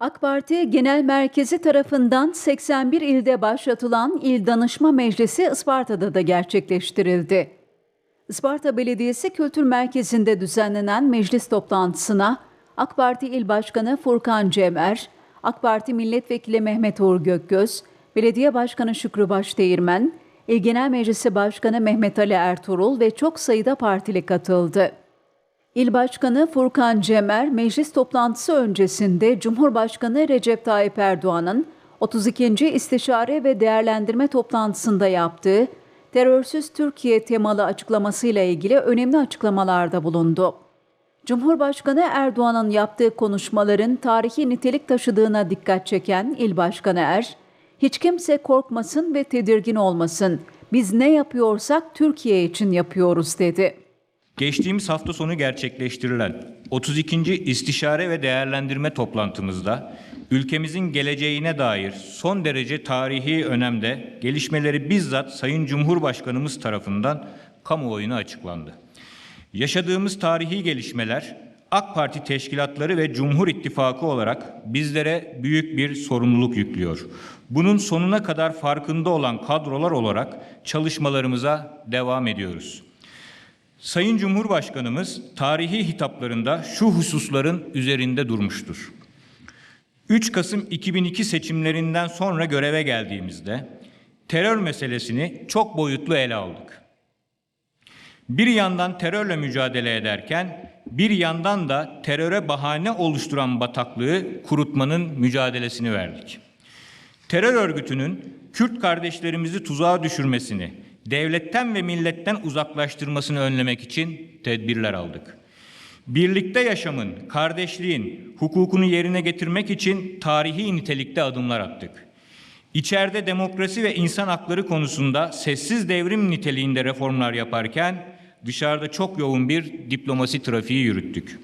AK Parti Genel Merkezi tarafından 81 ilde başlatılan İl Danışma Meclisi Isparta'da da gerçekleştirildi. Isparta Belediyesi Kültür Merkezi'nde düzenlenen meclis toplantısına AK Parti İl Başkanı Furkan Cemer, AK Parti Milletvekili Mehmet Uğur Gökgöz, Belediye Başkanı Şükrü Başdeğirmen, İl Genel Meclisi Başkanı Mehmet Ali Ertuğrul ve çok sayıda partili katıldı. İl Başkanı Furkan Cemer, meclis toplantısı öncesinde Cumhurbaşkanı Recep Tayyip Erdoğan'ın 32. İstişare ve Değerlendirme toplantısında yaptığı terörsüz Türkiye temalı açıklamasıyla ilgili önemli açıklamalarda bulundu. Cumhurbaşkanı Erdoğan'ın yaptığı konuşmaların tarihi nitelik taşıdığına dikkat çeken İl Başkanı Er, hiç kimse korkmasın ve tedirgin olmasın. Biz ne yapıyorsak Türkiye için yapıyoruz dedi. Geçtiğimiz hafta sonu gerçekleştirilen 32. İstişare ve Değerlendirme toplantımızda ülkemizin geleceğine dair son derece tarihi önemde gelişmeleri bizzat Sayın Cumhurbaşkanımız tarafından kamuoyuna açıklandı. Yaşadığımız tarihi gelişmeler AK Parti teşkilatları ve Cumhur İttifakı olarak bizlere büyük bir sorumluluk yüklüyor. Bunun sonuna kadar farkında olan kadrolar olarak çalışmalarımıza devam ediyoruz. Sayın Cumhurbaşkanımız tarihi hitaplarında şu hususların üzerinde durmuştur. 3 Kasım 2002 seçimlerinden sonra göreve geldiğimizde terör meselesini çok boyutlu ele aldık. Bir yandan terörle mücadele ederken bir yandan da teröre bahane oluşturan bataklığı kurutmanın mücadelesini verdik. Terör örgütünün Kürt kardeşlerimizi tuzağa düşürmesini, devletten ve milletten uzaklaştırmasını önlemek için tedbirler aldık. Birlikte yaşamın, kardeşliğin hukukunu yerine getirmek için tarihi nitelikte adımlar attık. İçeride demokrasi ve insan hakları konusunda sessiz devrim niteliğinde reformlar yaparken dışarıda çok yoğun bir diplomasi trafiği yürüttük.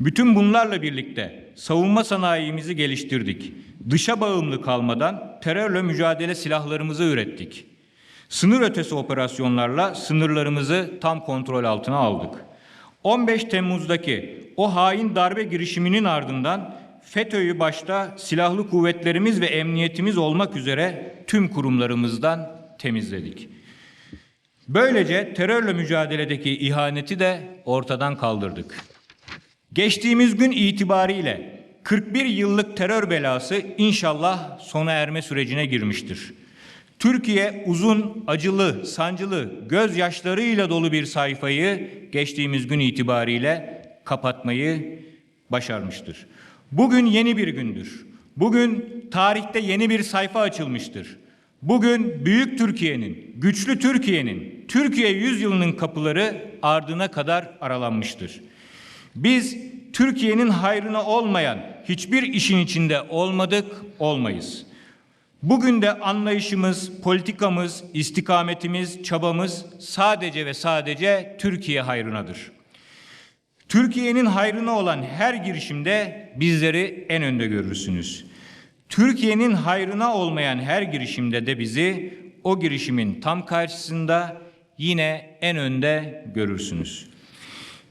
Bütün bunlarla birlikte savunma sanayimizi geliştirdik. Dışa bağımlı kalmadan terörle mücadele silahlarımızı ürettik. Sınır ötesi operasyonlarla sınırlarımızı tam kontrol altına aldık. 15 Temmuz'daki o hain darbe girişiminin ardından FETÖ'yü başta silahlı kuvvetlerimiz ve emniyetimiz olmak üzere tüm kurumlarımızdan temizledik. Böylece terörle mücadeledeki ihaneti de ortadan kaldırdık. Geçtiğimiz gün itibariyle 41 yıllık terör belası inşallah sona erme sürecine girmiştir. Türkiye uzun, acılı, sancılı, gözyaşlarıyla dolu bir sayfayı geçtiğimiz gün itibariyle kapatmayı başarmıştır. Bugün yeni bir gündür. Bugün tarihte yeni bir sayfa açılmıştır. Bugün büyük Türkiye'nin, güçlü Türkiye'nin, Türkiye yüzyılının kapıları ardına kadar aralanmıştır. Biz Türkiye'nin hayrına olmayan hiçbir işin içinde olmadık, olmayız. Bugün de anlayışımız, politikamız, istikametimiz, çabamız sadece ve sadece Türkiye hayrınadır. Türkiye'nin hayrına olan her girişimde bizleri en önde görürsünüz. Türkiye'nin hayrına olmayan her girişimde de bizi o girişimin tam karşısında yine en önde görürsünüz.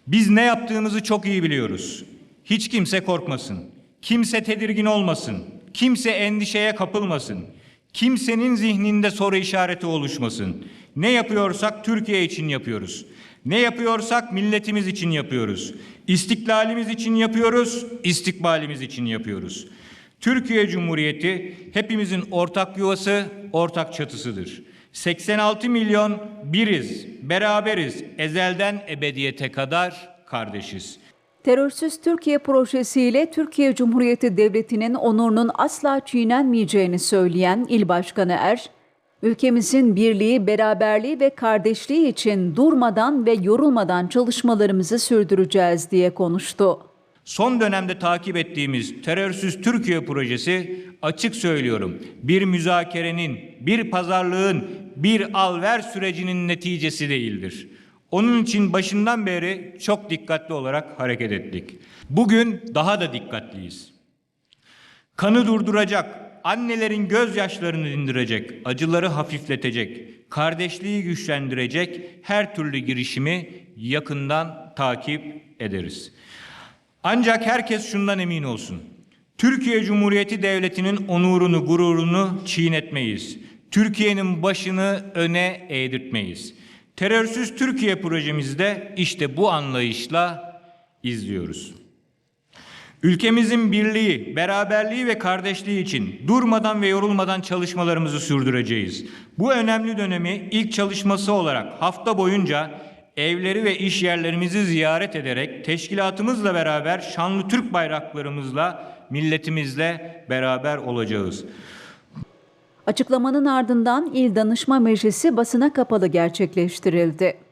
Biz ne yaptığımızı çok iyi biliyoruz. Hiç kimse korkmasın. Kimse tedirgin olmasın. Kimse endişeye kapılmasın. Kimsenin zihninde soru işareti oluşmasın. Ne yapıyorsak Türkiye için yapıyoruz. Ne yapıyorsak milletimiz için yapıyoruz. İstiklalimiz için yapıyoruz, istikbalimiz için yapıyoruz. Türkiye Cumhuriyeti hepimizin ortak yuvası, ortak çatısıdır. 86 milyon biriz, beraberiz, ezelden ebediyete kadar kardeşiz. Terörsüz Türkiye projesiyle Türkiye Cumhuriyeti Devleti'nin onurunun asla çiğnenmeyeceğini söyleyen İl Başkanı Er, ülkemizin birliği, beraberliği ve kardeşliği için durmadan ve yorulmadan çalışmalarımızı sürdüreceğiz diye konuştu. Son dönemde takip ettiğimiz terörsüz Türkiye projesi açık söylüyorum bir müzakerenin, bir pazarlığın, bir al-ver sürecinin neticesi değildir. Onun için başından beri çok dikkatli olarak hareket ettik. Bugün daha da dikkatliyiz. Kanı durduracak, annelerin gözyaşlarını dindirecek, acıları hafifletecek, kardeşliği güçlendirecek her türlü girişimi yakından takip ederiz. Ancak herkes şundan emin olsun. Türkiye Cumhuriyeti Devleti'nin onurunu, gururunu çiğnetmeyiz. Türkiye'nin başını öne eğdirtmeyiz. Terörsüz Türkiye projemizde işte bu anlayışla izliyoruz. Ülkemizin birliği, beraberliği ve kardeşliği için durmadan ve yorulmadan çalışmalarımızı sürdüreceğiz. Bu önemli dönemi ilk çalışması olarak hafta boyunca evleri ve iş yerlerimizi ziyaret ederek teşkilatımızla beraber şanlı Türk bayraklarımızla, milletimizle beraber olacağız. Açıklamanın ardından İl Danışma Meclisi basına kapalı gerçekleştirildi.